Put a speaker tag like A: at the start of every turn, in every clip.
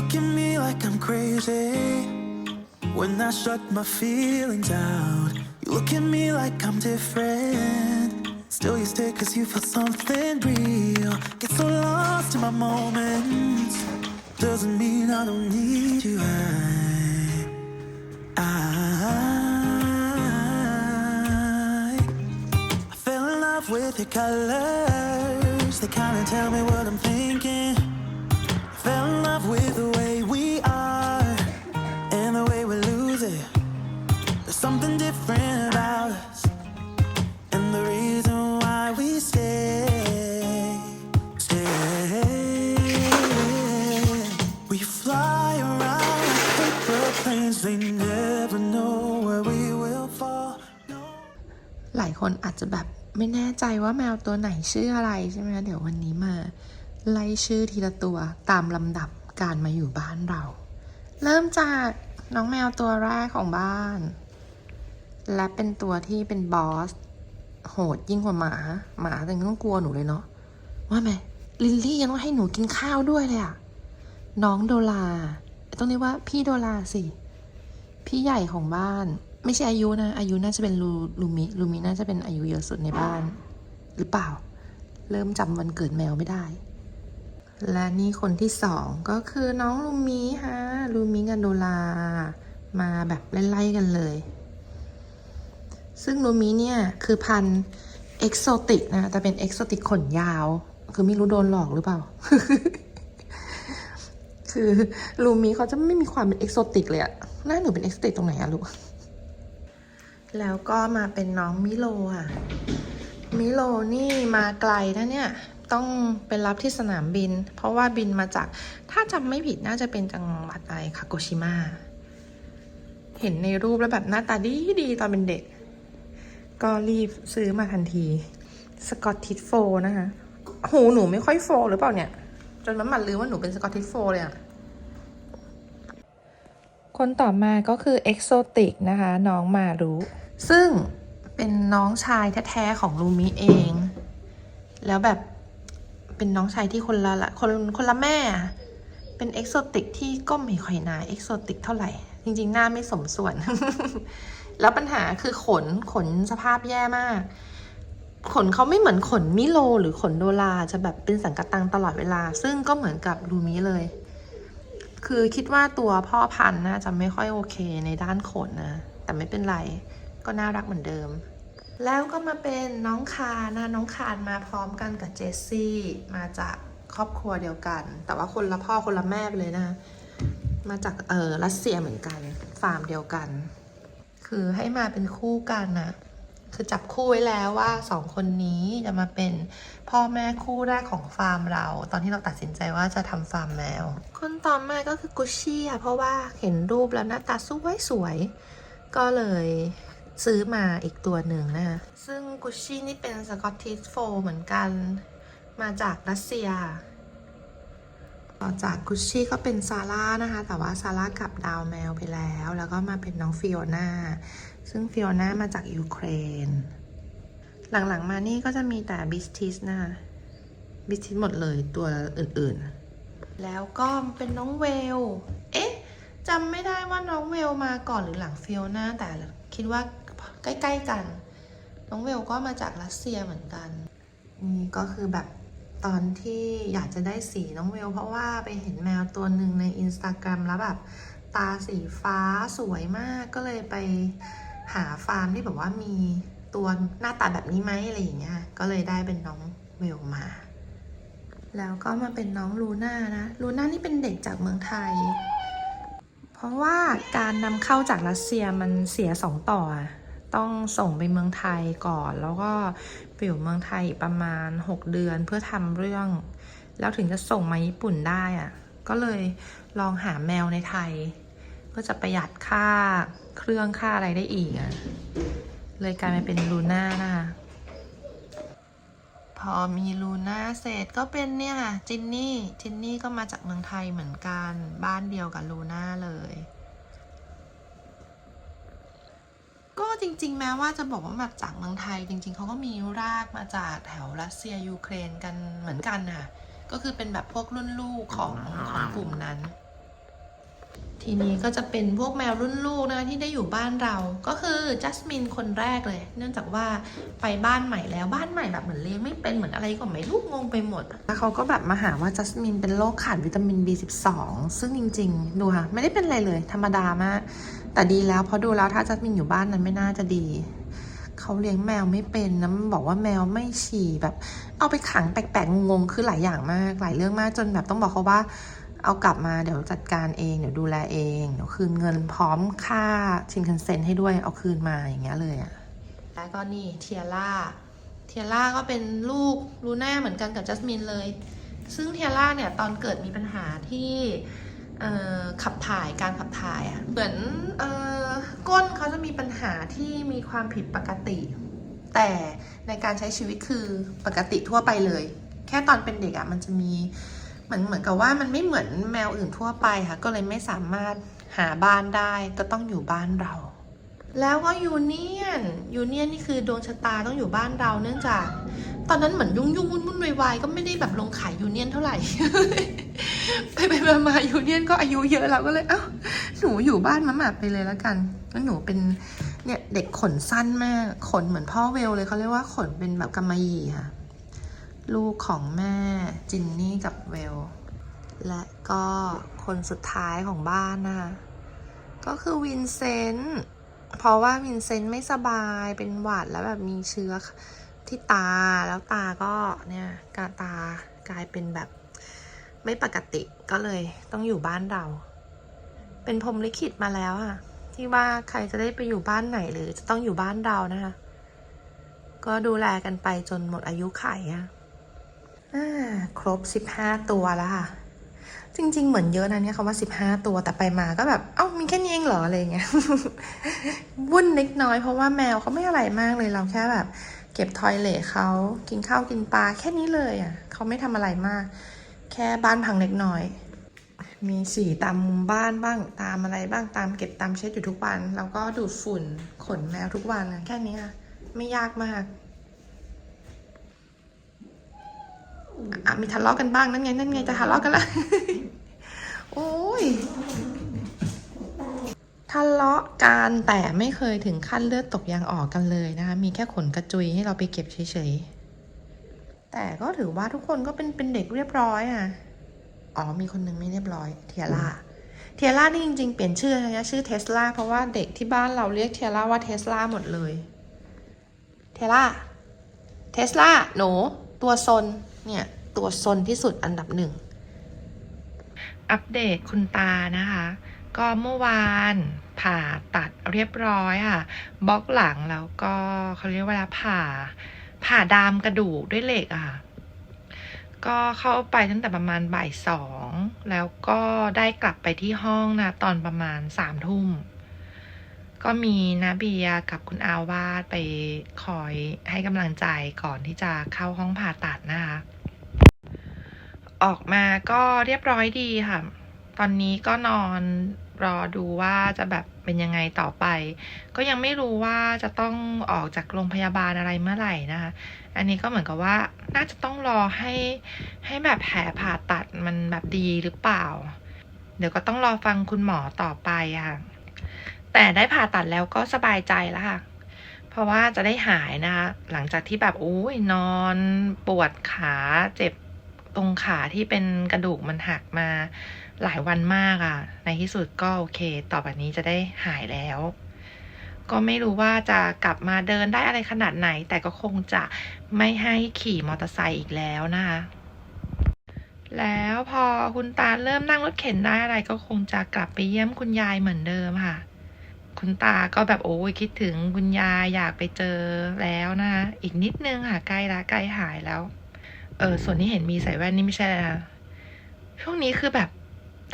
A: look at me like I'm crazy when I shut my feelings out. You look at me like I'm different. Still, you stay cause you feel something real. Get so lost in my moments. Doesn't mean I don't need you. I, I, I fell in love with your colors. They kinda tell me what I'm thinking. Fell in love with the way we are and the way we lose it. There's something different about us, and the reason why we stay, stay. We fly around like paper planes, they never know where we will fall. No.
B: หลายคนอาจจะแบบไม่แน่ใจว่าแมวตัวไหนชื่ออะไรใช่ไหมคะเดี๋ยววันนี้มา ไล่ชื่อทีละตัวตามลำดับการมาอยู่บ้านเรา เริ่มจากน้องแมวตัวแรกของบ้าน และเป็นตัวที่เป็นบอส โหดยิ่งกว่าหมา หมาแต่ต้องกลัวหนูเลยเนาะว่าไหมลิลลี่ยังต้องให้หนูกินข้าวด้วยเลยอะน้องโดลาต้องเรียกว่าพี่โดลาสิ พี่ใหญ่ของบ้าน ไม่ใช่อายุนะ อายุน่าจะเป็นลูลูมิลูมิน่าจะเป็นอายุเยอะสุดในบ้าน หรือเปล่า เริ่มจำวันเกิดแมวไม่ได้ และนี่คนที่สองก็คือน้องลูมิฮะลูมิกับโดลา มาแบบไล่ๆกันเลย ซึ่งลูมิเนี่ยคือพันธุ์เอกโซติกนะแต่เป็นเอกโซติกขนยาว คือไม่รู้โดนหลอกหรือเปล่า คือลูมิเขาจะไม่มีความเป็นเอกโซติกเลยอะหน้าหนูเป็นเอกโซติกตรงไหนอะลูก แล้วก็มาเป็นน้องมิโลค่ะ มิโลนี่มาไกลนะเนี่ย ต้องไปรับที่สนามบิน เพราะว่าบินมาจากถ้าจำไม่ผิดน่าจะเป็นจังหวัดอะไรคาโกชิมะเห็นในรูปแล้วแบบหน้าตาดีดีตอนเป็นเด็ก ก็รีบซื้อมาทันทีสกอตทิชโฟนะคะหูหนูไม่ค่อยโฟหรือเปล่าเนี่ย จนมันมันลืมว่าหนูเป็นสกอตทิชโฟเลยอะคนต่อมาก็คือเอกโซติกนะคะ น้องมารุซึ่งเป็นน้องชายแท้ๆของลูมิเอง แล้วแบบ เป็นน้องชายที่คนละละคนคนละแม่ เป็นเอกโซติกที่ก็ไม่ค่อยน่าเอกโซติกเท่าไหร่ จริง ๆ หน้าไม่สมส่วน แล้วปัญหาคือขนขนสภาพแย่มาก ขนเขาไม่เหมือนขนมิโล หรือขนโดลาจะแบบเป็นสังกะตังตลอดเวลา ซึ่งก็เหมือนกับลูมิเลย คือคิดว่าตัวพ่อพันธุ์น่าจะไม่ค่อยโอเคในด้านขนนะ แต่ไม่เป็นไร ก็น่ารักเหมือนเดิม แล้วก็มาเป็นน้องคานนะน้องคานมาพร้อมกันกับเจสซี่มาจากครอบครัวเดียวกัน แต่ว่าคนละพ่อคนละแม่ไปเลยนะ มาจากเออรัสเซียเหมือนกันฟาร์มเดียวกัน คือให้มาเป็นคู่กันนะคือจับคู่ไว้แล้วว่าสองคนนี้จะมาเป็นพ่อแม่คู่แรกของฟาร์มเรา ตอนที่เราตัดสินใจว่าจะทำฟาร์มแมว คนต่อมาก็คือกุชชี่ค่ะเพราะว่าเห็นรูปแล้วหน้าตาสวยสวยก็เลย ซื้อมาอีกตัวหนึ่งนะคะ ซึ่งกุชชี่นี่เป็นสกอตติชโฟเหมือนกัน มาจากรัสเซีย ต่อจากกุชชี่ก็เป็นซาร่านะคะ แต่ว่าซาร่ากลับดาวแมวไปแล้ว แล้วก็มาเป็นน้องฟิโอนาซึ่งฟิโอนามาจากยูเครน หลังๆมานี่ก็จะมีแต่บิสทิสนะคะบิสทิสหมดเลยตัวอื่นๆ แล้วก็เป็นน้องเวล เอ๊ะจำไม่ได้ว่าน้องเวลมาก่อนหรือหลังฟิโอนาแต่คิดว่า ใกล้ ๆ กัน น้องเวลก็มาจากรัสเซียเหมือนกัน นี่ก็คือแบบตอนที่อยากจะได้สีน้องเวล เพราะว่าไปเห็นแมวตัวหนึ่งในอินสตาแกรมแล้วแบบตาสีฟ้าสวยมากก็เลยไปหาฟาร์มที่แบบว่ามีตัวหน้าตาแบบนี้ไหมอะไรอย่างเงี้ยก็เลยได้เป็นน้องเวลมา แล้วก็มาเป็นน้องลูน่านะลูน่านี่เป็นเด็กจากเมืองไทย เพราะว่าการนำเข้าจากรัสเซียมันเสียสองต่อ ต้องส่งไปเมืองไทยก่อน แล้วก็ไปอยู่เมืองไทยประมาณ 6 เดือนเพื่อทำเรื่อง แล้วถึงจะส่งมาญี่ปุ่นได้อะก็เลยลองหาแมวในไทย ก็จะประหยัดค่าเครื่องค่าอะไรได้อีกอะเลยกลายมาเป็นลูน่านะคะพอมีลูน่าเสร็จก็เป็นเนี่ยค่ะจินนี่ จินนี่ก็มาจากเมืองไทยเหมือนกัน บ้านเดียวกับลูน่าเลย ก็ จริง ๆ แม้ว่าจะบอกว่าแบบจากเมืองไทย จริง ๆเขาก็มีรากมาจากแถวรัสเซียยูเครนกันเหมือนกันน่ะก็คือเป็นแบบพวกรุ่นลูกของของกลุ่มนั้น ทีนี้ก็จะเป็นพวกแมวรุ่นลูกนะที่ได้อยู่บ้านเรา ก็คือจัสมินคนแรกเลย เนื่องจากว่าไปบ้านใหม่แล้วบ้านใหม่แบบเหมือนเลี้ยงไม่เป็นเหมือนอะไรก็ไม่รู้งงไปหมด แล้วเขาก็แบบมาหาว่าจัสมินเป็นโรคขาดวิตามิน B12 ซึ่งจริง ๆ ดูค่ะ ไม่ได้เป็นอะไรเลย ธรรมดามาก แต่ดีแล้วเพราะดูแล้วถ้าจัสมินอยู่บ้านนั้นไม่น่าจะดีเขาเลี้ยงแมวไม่เป็นนะมันบอกว่าแมวไม่ฉี่แบบ เอาไปขังแปลกๆงงๆคือหลายอย่างมากหลายเรื่องมากจนแบบต้องบอกเขาว่า เอากลับมาเดี๋ยวจัดการเองเดี๋ยวดูแลเองเดี๋ยวคืนเงินพร้อมค่าชินคันเซ็นให้ด้วยเอาคืนมาอย่างเงี้ยเลยอะแล้วก็นี่เทียร่าเทียร่าก็เป็นลูกลูน่าเหมือนกันกับจัสมินเลย ซึ่งเทียร่าเนี่ยตอนเกิดมีปัญหาที่ขับถ่ายการขับถ่ายอะเหมือนเออก้นเขาจะมีปัญหาที่มีความผิดปกติ แต่ในการใช้ชีวิตคือปกติทั่วไปเลย แค่ตอนเป็นเด็กอะมันจะมี เหมือนเหมือนกับว่ามันไม่เหมือนแมวอื่นทั่วไปค่ะ ก็เลยไม่สามารถหาบ้านได้ก็ต้องอยู่บ้านเรา แล้วก็ยูเนียนยูเนียนนี่คือดวงชะตาต้องอยู่บ้านเราเนื่องจาก ตอนนั้นเหมือนยุ่งยุ่งวุ่นวุ่นวายๆก็ไม่ได้แบบลงขายยูเนียนเท่าไหร่ ไปไปมามายูเนียนก็อายุเยอะแล้วก็เลยเอ้าหนูอยู่บ้านมาหมาไปเลยแล้วกันแล้วหนูเป็นเนี่ยเด็กขนสั้นมากขนเหมือนพ่อเวลเลยเขาเรียกว่าขนเป็นแบบกำมะหยี่ค่ะ ลูกของแม่จินนี่กับเวล และก็คนสุดท้ายของบ้านนะคะก็คือวินเซนต์เพราะว่าวินเซนต์ไม่สบายเป็นหวัดแล้วแบบมีเชื้อที่ตาแล้วตาก็เนี่ยกาตากลายเป็นแบบไม่ปกติก็เลยต้องอยู่บ้านเรา เป็นพรมลิขิตมาแล้วอะที่ว่าใครจะได้ไปอยู่บ้านไหนหรือจะต้องอยู่บ้านเรานะคะก็ดูแลกันไปจนหมดอายุไขอะอ่า ครบสิบห้าตัวแล้วค่ะ จริง ๆ เหมือนเยอะนะเนี่ยคำว่าสิบห้าตัวแต่ไปมาก็แบบเอ้ามีแค่นี้เองเหรออะไรเงี้ยวุ่นเล็กน้อยเพราะว่าแมวเขาไม่อะไรมากเลยเราแค่แบบ เก็บทอยเลทเขากินข้าวกินปลาแค่นี้เลยอะเขาไม่ทำอะไรมาก แค่บ้านพังเล็กน้อย มีสีตามมุมบ้านบ้างตามอะไรบ้างตามเก็บตามเช็ดอยู่ทุกวัน แล้วก็ดูดฝุ่นขนแมวทุกวันแค่นี้ค่ะไม่ยากมาก อะมีทะเลาะกันบ้างนั่นไงนั่นไงจะทะเลาะกันละโอ้ยทะเลาะกันแต่ไม่เคยถึงขั้นเลือดตกยางออกกันเลยนะคะ มีแค่ขนกระจุยให้เราไปเก็บเฉยๆ แต่ก็ถือว่าทุกคนก็เป็นเป็นเด็กเรียบร้อยอะ อ๋อมีคนหนึ่งไม่เรียบร้อยเทียร่าเทียร่านี่จริงๆ เปลี่ยนชื่อนะชื่อเทสลาเพราะว่าเด็กที่บ้านเราเรียกเทียร่าว่าเทสลาหมดเลย เทียร่า เทสลาหนูตัวซน เนี่ย ตัวซนที่สุดอันดับหนึ่ง อัปเดตคุณตานะคะ ก็เมื่อวานผ่าตัดเรียบร้อยค่ะบล็อกหลังแล้วก็เขาเรียกว่าผ่า ผ่าดามกระดูกด้วยเหล็กอะค่ะก็เข้าไปตั้งแต่ประมาณบ่ายสองแล้วก็ได้กลับไปที่ห้องนะตอนประมาณสามทุ่ม ก็มีนาเบียกับคุณอาวาดไปคอยให้กำลังใจก่อนที่จะเข้าห้องผ่าตัดนะคะ ออกมาก็เรียบร้อยดีค่ะ ตอนนี้ก็นอนรอดูว่าจะแบบเป็นยังไงต่อไป ก็ยังไม่รู้ว่าจะต้องออกจากโรงพยาบาลอะไรเมื่อไหร่นะคะ อันนี้ก็เหมือนกับว่าน่าจะต้องรอให้ให้แบบแผลผ่าตัดมันแบบดีหรือเปล่า เดี๋ยวก็ต้องรอฟังคุณหมอต่อไปค่ะ แต่ได้ผ่าตัดแล้วก็สบายใจแล้วค่ะ เพราะว่าจะได้หายนะคะ หลังจากที่แบบโอ้ยนอน ปวดขาเจ็บ ตรงขาที่เป็นกระดูกมันหักมาหลายวันมากอะ่ะ ในที่สุดก็โอเค ต่อไปนี้จะได้หายแล้ว ก็ไม่รู้ว่าจะกลับมาเดินได้อะไรขนาดไหน แต่ก็คงจะไม่ให้ขี่มอเตอร์ไซค์อีกแล้วนะคะ แล้วพอคุณตาเริ่มนั่งรถเข็นได้อะไรก็คงจะกลับไปเยี่ยมคุณยายเหมือนเดิมค่ะคุณตาก็แบบโอ้ยคิดถึงคุณยายอยากไปเจอแล้วนะคะอีกนิดนึงค่ะใกล้ละใกล้หายแล้ว เออส่วนที่เห็นมีใส่แว่นนี่ไม่ใช่เลยนะช่วงนี้คือแบบ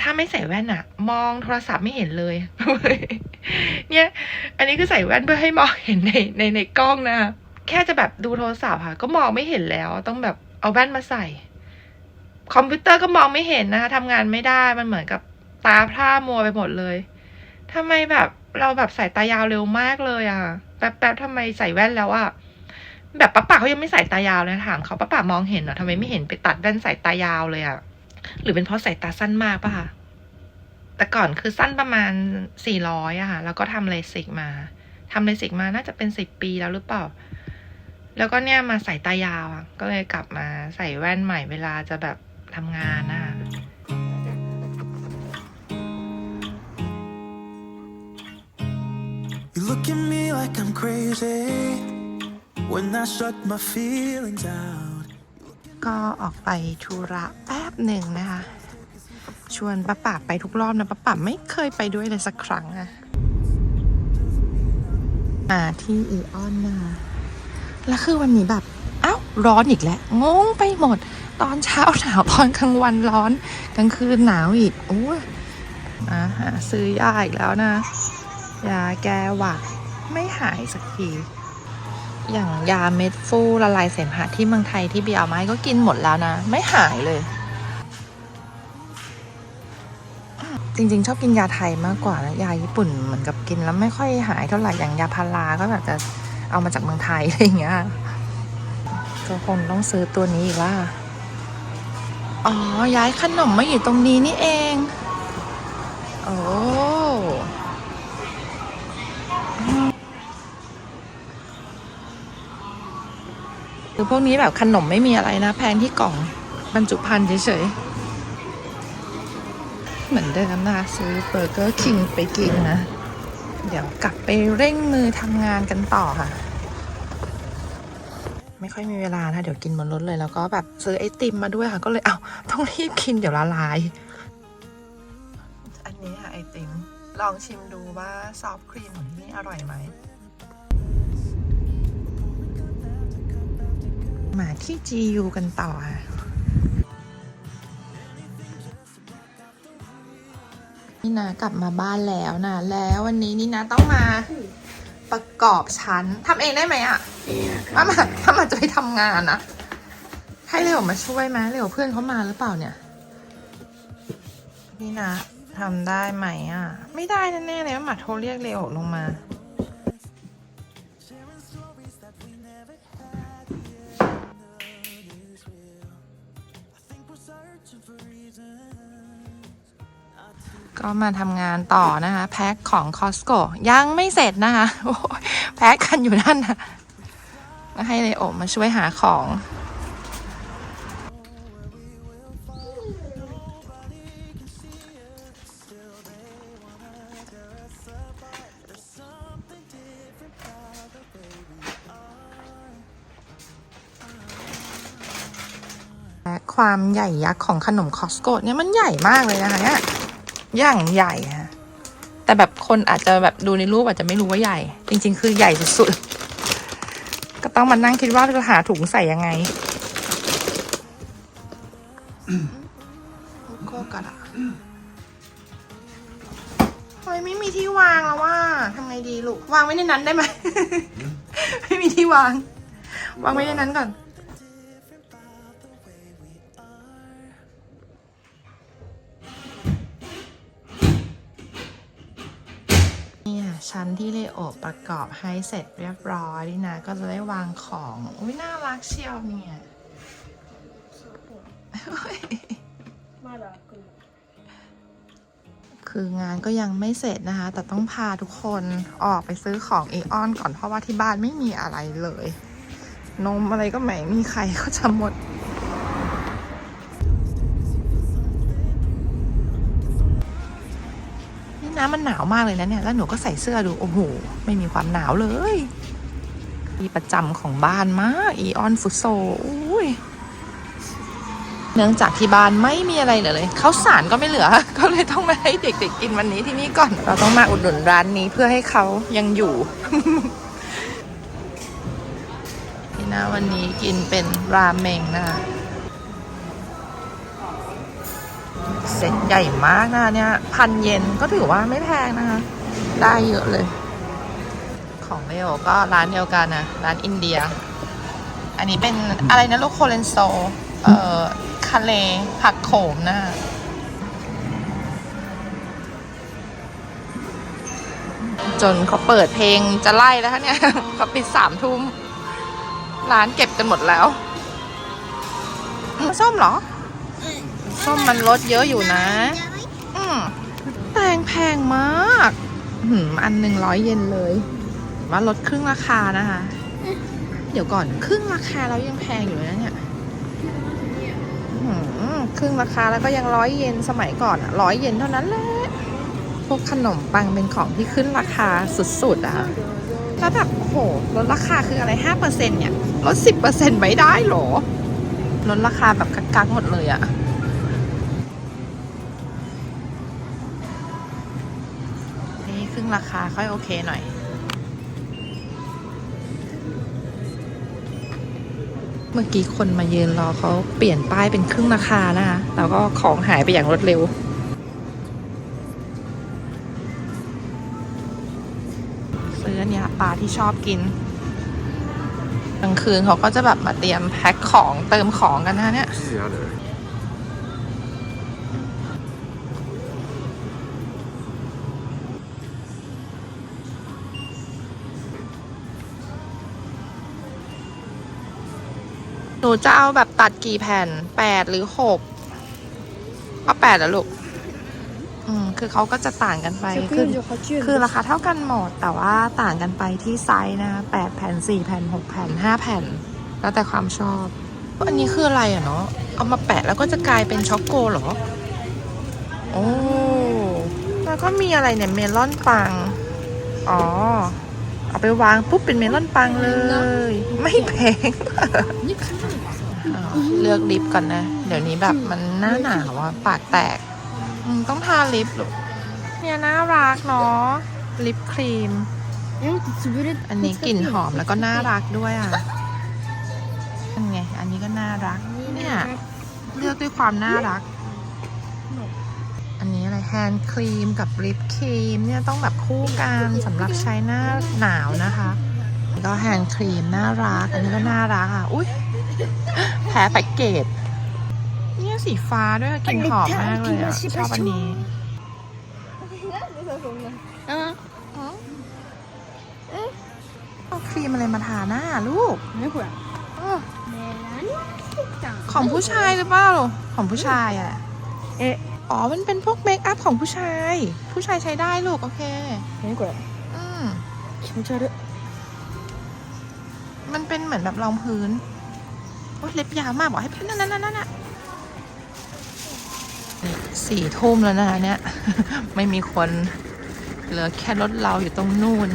B: ถ้าไม่ใส่แว่นอะมองโทรศัพท์ไม่เห็นเลย เนี่ย อันนี้คือใส่แว่นเพื่อให้มองเห็นในในในกล้องนะแค่จะแบบดูโทรศัพท์ค่ะ ก็มองไม่เห็นแล้ว ต้องแบบเอาแว่นมาใส่ คอมพิวเตอร์ก็มองไม่เห็นนะคะทำงานไม่ได้มันเหมือนกับตาพร่ามัวไปหมดเลยทำไมแบบเราแบบใส่ตายาวเร็วมากเลยอะแป๊บๆทำไมใส่แว่นแล้วอะ แบบป้าป่าเขายังไม่ใส่ตายาวเลยถามเขาป้าป่ามองเห็นเหรอทำไมไม่เห็นไปตัดแว่นใส่ตายาวเลยอะหรือเป็นเพราะสายตาสั้นมากป่ะคะแต่ก่อนคือสั้นประมาณ400อยอะค่ะ แล้วก็ทำเลสิกมาทำเลสิกมาน่าจะเป็น10ปีแล้วหรือเปล่า แล้วก็เนี่ยมาใส่ตายาวอะก็เลยกลับมาใส่แว่นใหม่เวลาจะแบบทำงานนะคะ
A: when I shut my feelings out.
B: ก็ออกไปธุระแป๊บหนึ่งนะคะ ชวนป้าป่าไปทุกรอบนะป้าป่าไม่เคยไปด้วยเลยสักครั้งอะอ่าที่อีออนนะคะแล้วคือวันนี้แบบเอ้าร้อนอีกแล้วงงไปหมด ตอนเช้าหนาวตอนกลางวันร้อน กลางคืนหนาวอีกโอ้ยอ่าหาซื้อยาอีกแล้วนะยาแก้หวัดไม่หายสักที อย่างยาเม็ดฟูละลายเสมหะที่เมืองไทยที่เบียร์เอามาให้ก็กินหมดแล้วนะ ไม่หายเลย จริงๆ ชอบกินยาไทยมากกว่านะยาญี่ปุ่นเหมือนกับกินแล้วไม่ค่อยหายเท่าไหร่อย่างยาพาราก็แบบจะเอามาจากเมืองไทยอะไรอย่างเงี้ยก็คงต้องซื้อตัวนี้อีกว่าอ๋อย้ายขนมมาอยู่ตรงนี้นี่เอง โอ้ คือพวกนี้แบบขนมไม่มีอะไรนะ แพงที่กล่องบรรจุภัณฑ์เฉยๆ เหมือนเดิมนะคะซื้อเบอร์เกอร์คิงไปกินนะ เดี๋ยวกลับไปเร่งมือทำงานกันต่อค่ะ ไม่ค่อยมีเวลานะ เดี๋ยวกินบนรถเลยแล้วก็แบบซื้อไอติมมาด้วยค่ะ ก็เลยเอา้าต้องรีบกินเดี๋ยวละลาย อันนี้ค่ะไอติมลองชิมดูว่าซอฟต์ครีมของที่นี่อร่อยไหม มาที่ GU กันต่อค่ะนี่นะกลับมาบ้านแล้วนะแล้ววันนี้นี่นะต้องมาประกอบชั้นทำเองได้ไหมอะถ้ามาถ้ามาจะไปทำงานนะให้เร็วมาช่วยไหมเร็วเพื่อนเขามาหรือเปล่าเนี่ย นี่นะทำได้ไหมอะไม่ได้แน่ๆเลยว่าหมาโทรเรียกเร็วลงมา ก็มาทำงานต่อนะคะ แพ็คของ Costco ยังไม่เสร็จนะคะแพ็คกันอยู่นั่นนะให้เลโอมาช่วยหาของความใหญ่ยักษ์ของขนมคอสโกเนี่ยมันใหญ่มากเลยนะคะเนี่ย อย่างใหญ่ฮะแต่แบบคนอาจจะแบบดูในรูปอาจจะไม่รู้ว่าใหญ่ จริง ๆ คือใหญ่สุดๆก็ต้องมานั่งคิดว่าจะหาถุงใส่ยังไงโกกะละเฮ้ยไม่มีที่วางแล้วว่าทำไงดีลูก วางไว้ในนั้นได้ไหม ไม่มีที่วาง วางไว้ในนั้นก่อน ชั้นที่เลโอประกอบให้เสร็จเรียบร้อยนี่นะ ก็จะได้วางของ อุ้ยน่ารักเชียวเนี่ย คืองานก็ยังไม่เสร็จนะคะ แต่ต้องพาทุกคนออกไปซื้อของเอออนก่อนเพราะว่าที่บ้านไม่มีอะไรเลย นมอะไรก็ไม่มีใครก็จะหมด น้ำมันหนาวมากเลยนะเนี่ย แล้วหนูก็ใส่เสื้อดู โอ้โห ไม่มีความหนาวเลยที่ประจำของบ้านมากอีออนฟุตโซอุ้ยเนื่องจากที่บ้านไม่มีอะไรเหลือเลยข้าวสารก็ไม่เหลือ ก็เลยต้องมาให้เด็กๆกินวันนี้ที่นี่ก่อน เราต้องมาอุดหนุนร้านนี้เพื่อให้เขายังอยู่นี่นะวันนี้กินเป็นราเมงนะคะ เซ็ตใหญ่มากนะเนี่ยพันเยนก็ถือว่าไม่แพงนะคะ ได้เยอะเลย ของเลโอก็ร้านเดียวกันนะร้านอินเดีย อันนี้เป็นอะไรนะลูกโคเลนโซ เอ่อคาเลผักโขมนะจนเขาเปิดเพลงจะไล่แล้วคะเนี่ยเขาปิดสามทุ่มร้านเก็บกันหมดแล้ว ส้มเหรอ ส้มมันลดเยอะอยู่นะ อืมแตงแพงมากหืมอันหนึ่งร้อยเยนเลยว่าลดครึ่งราคานะคะ เดี๋ยวก่อนครึ่งราคาแล้วยังแพงอยู่เลยนะเนี่ยหืมครึ่งราคาแล้วก็ยังร้อยเยนสมัยก่อนอะร้อยเยนเท่านั้นแหละพวกขนมปังเป็นของที่ขึ้นราคาสุดๆอะแล้วแบบโอ้โหลดราคาคืออะไรห้าเปอร์เซ็นเนี่ยลดสิบเปอร์เซ็นไม่ได้เหรอลดราคาแบบกักๆหมดเลยอะ ราคาค่อยโอเคหน่อย เมื่อกี้คนมายืนรอเขาเปลี่ยนป้ายเป็นครึ่งราคานะคะแล้วก็ของหายไปอย่างรวดเร็วซื้อเนี่ยปลาที่ชอบกินกลางคืนเขาก็จะแบบมาเตรียมแพ็คของเติมของกันนะเนี่ย นูจะเอาแบบตัดกี่แผ่นแปดหรือหกเอาแปดเหรอลูก อืม คือเขาก็จะต่างกันไป คือ คือราคาเท่ากันหมด แต่ว่าต่างกันไปที่ไซส์นะแปดแผ่นสี่แผ่นหกแผ่นห้าแผ่น แล้วแต่ความชอบ อันนี้คืออะไรอะเนาะ เอามาแปะแล้วก็จะกลายเป็นช็อกโกเหรอ โอ้ แล้วก็มีอะไรเนี่ยเมลอนปัง อ๋อ เอาไปวางปุ๊บเป็นเมลอนปังเลย ไม่แพงเลือกลิปก่อนนะ เดี๋ยวนี้แบบมันหน้าหนาวอะปากแตกต้องทาลิปหรอเนี่ยน่ารักเนาะลิปครีม อันนี้กลิ่นหอมแล้วก็น่ารักด้วยอะอันไง อันนี้ก็น่ารัก เนี่ย เลือกด้วยความน่ารัก นนี้อะไรแฮนด์ครีมกับลิปครีมเนี่ยต้องแบบคู่กันสำหรับใช้หน้าหนาวนะคะแล้วก็แฮนด์ครีมน่ารัก อันนี้ก็น่ารักอะ อุ้ยแพ้แพ็กเกจเนี่ยสีฟ้าด้วยกลิ่นหอมมากเลยอะชอบอันนี้เอาครีมอะไรมาทาหน้าลูกอ้อของผู้ชายหรือเปล่าของผู้ชายอะ
C: เอ๊ะ
B: อ๋อ มันเป็นพวกเมคอัพของผู้ชาย ผู้ชายใช้ได้ลูก โอเค
C: 何これ
B: อืม
C: 気持ち悪い
B: มันเป็นเหมือนแบบรองพื้น โอ้ยเล็บยาวมากบอกให้เพ่นนั่นนั่นนั่นน่ะนี่สี่ทุ่มแล้วนะคะเนี่ย ไม่มีคน เหลือแค่รถเราอยู่ตรงนู่น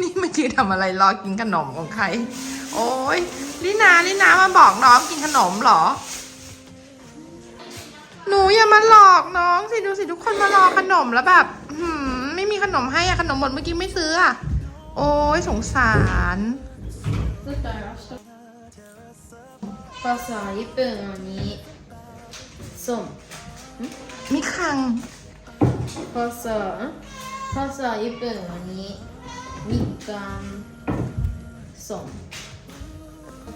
B: นี่เมื่อกี้ทำอะไรรอกินขนมของใคร โอ้ย ลินาลินามาบอกน้องกินขนมเหรอ หนูอย่ามาหลอกน้องสิดูสิทุกคนมารอขนมแล้วแบบไม่มีขนมให้อะขนมหมดเมื่อกี้ไม่ซื้ออะโอ้ยสงสาร
C: ภาษาญี่ปุ่นอันนี้ส้
B: มมิคัง
C: ภาษาภาษาญี่ปุ่นอันนี้มิคังส้ม